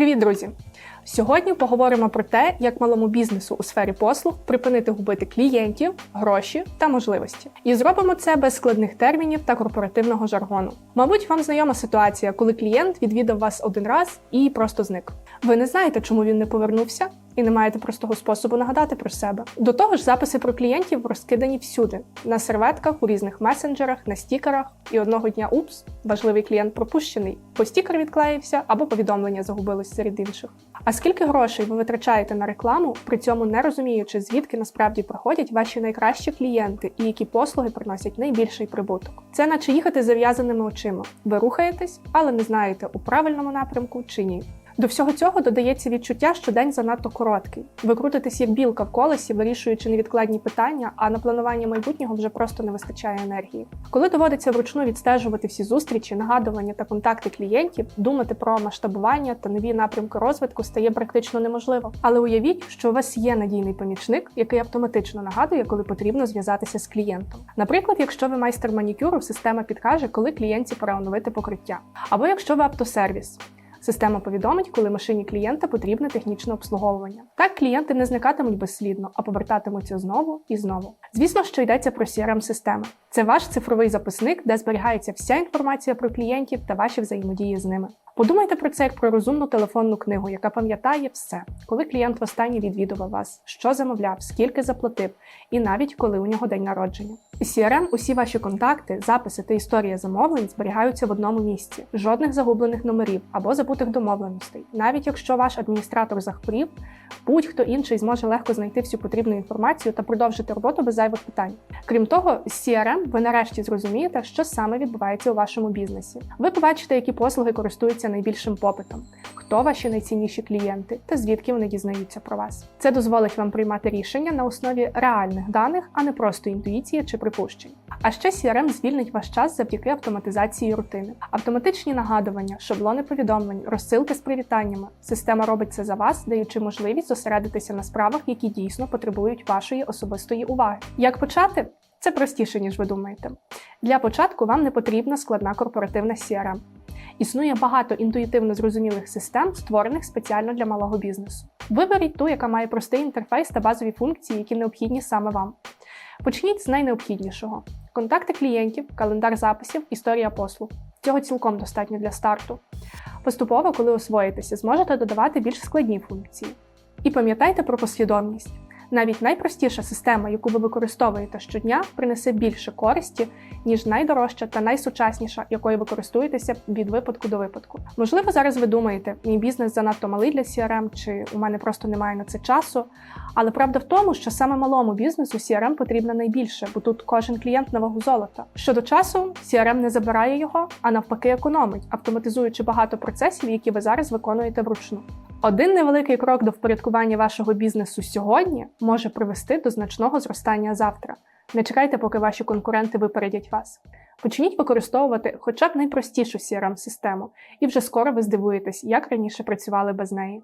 Привіт, друзі! Сьогодні поговоримо про те, як малому бізнесу у сфері послуг припинити губити клієнтів, гроші та можливості. І зробимо це без складних термінів та корпоративного жаргону. Мабуть, вам знайома ситуація, коли клієнт відвідав вас один раз і просто зник. Ви не знаєте, чому він не повернувся, і не маєте простого способу нагадати про себе. До того ж, записи про клієнтів розкидані всюди: на серветках, у різних месенджерах, на стікерах. І одного дня упс, важливий клієнт пропущений, бо стікер відклеївся або повідомлення загубилось серед інших. А скільки грошей ви витрачаєте на рекламу, при цьому не розуміючи, звідки насправді приходять ваші найкращі клієнти і які послуги приносять найбільший прибуток? Це наче їхати зав'язаними очима. Ви рухаєтесь, але не знаєте у правильному напрямку чи ні. До всього цього додається відчуття, що день занадто короткий. Ви крутитесь як білка в колесі, вирішуючи невідкладні питання, а на планування майбутнього вже просто не вистачає енергії. Коли доводиться вручну відстежувати всі зустрічі, нагадування та контакти клієнтів, думати про масштабування та нові напрямки розвитку стає практично неможливо. Але уявіть, що у вас є надійний помічник, який автоматично нагадує, коли потрібно зв'язатися з клієнтом. Наприклад, якщо ви майстер манікюру, система підкаже, коли клієнті пора оновити покриття, або якщо ви автосервіс. Система повідомить, коли машині клієнта потрібне технічне обслуговування. Так клієнти не зникатимуть безслідно, а повертатимуться знову і знову. Звісно, що йдеться про crm системи Це ваш цифровий записник, де зберігається вся інформація про клієнтів та ваші взаємодії з ними. Подумайте про це як про розумну телефонну книгу, яка пам'ятає все, коли клієнт востаннє відвідував вас, що замовляв, скільки заплатив, і навіть коли у нього день народження. І CRM усі ваші контакти, записи та історія замовлень зберігаються в одному місці, жодних загублених номерів або забутих домовленостей. Навіть якщо ваш адміністратор захворів, будь-хто інший зможе легко знайти всю потрібну інформацію та продовжити роботу без зайвих питань. Крім того, з CRM ви нарешті зрозумієте, що саме відбувається у вашому бізнесі. Ви побачите, які послуги користуються найбільшим попитом, хто ваші найцінніші клієнти та звідки вони дізнаються про вас. Це дозволить вам приймати рішення на основі реальних даних, а не просто інтуїції чи припущень. А ще CRM звільнить ваш час завдяки автоматизації рутини, автоматичні нагадування, шаблони повідомлень, розсилки з привітаннями. Система робить це за вас, даючи можливість зосередитися на справах, які дійсно потребують вашої особистої уваги. Як почати? Це простіше, ніж ви думаєте. Для початку вам не потрібна складна корпоративна CRM. Існує багато інтуїтивно зрозумілих систем, створених спеціально для малого бізнесу. Виберіть ту, яка має простий інтерфейс та базові функції, які необхідні саме вам. Почніть з найнеобхіднішого: контакти клієнтів, календар записів, історія послуг. Цього цілком достатньо для старту. Поступово, коли освоїтеся, зможете додавати більш складні функції. І пам'ятайте про послідовність. Навіть найпростіша система, яку ви використовуєте щодня, принесе більше користі, ніж найдорожча та найсучасніша, якою ви користуєтеся від випадку до випадку. Можливо, зараз ви думаєте, мій бізнес занадто малий для CRM, чи у мене просто немає на це часу. Але правда в тому, що саме малому бізнесу CRM потрібно найбільше, бо тут кожен клієнт на вагу золота. Щодо часу, CRM не забирає його, а навпаки, економить, автоматизуючи багато процесів, які ви зараз виконуєте вручну. Один невеликий крок до впорядкування вашого бізнесу сьогодні може привести до значного зростання завтра. Не чекайте, поки ваші конкуренти випередять вас. Почніть використовувати хоча б найпростішу crm систему і вже скоро ви здивуєтесь, як раніше працювали без неї.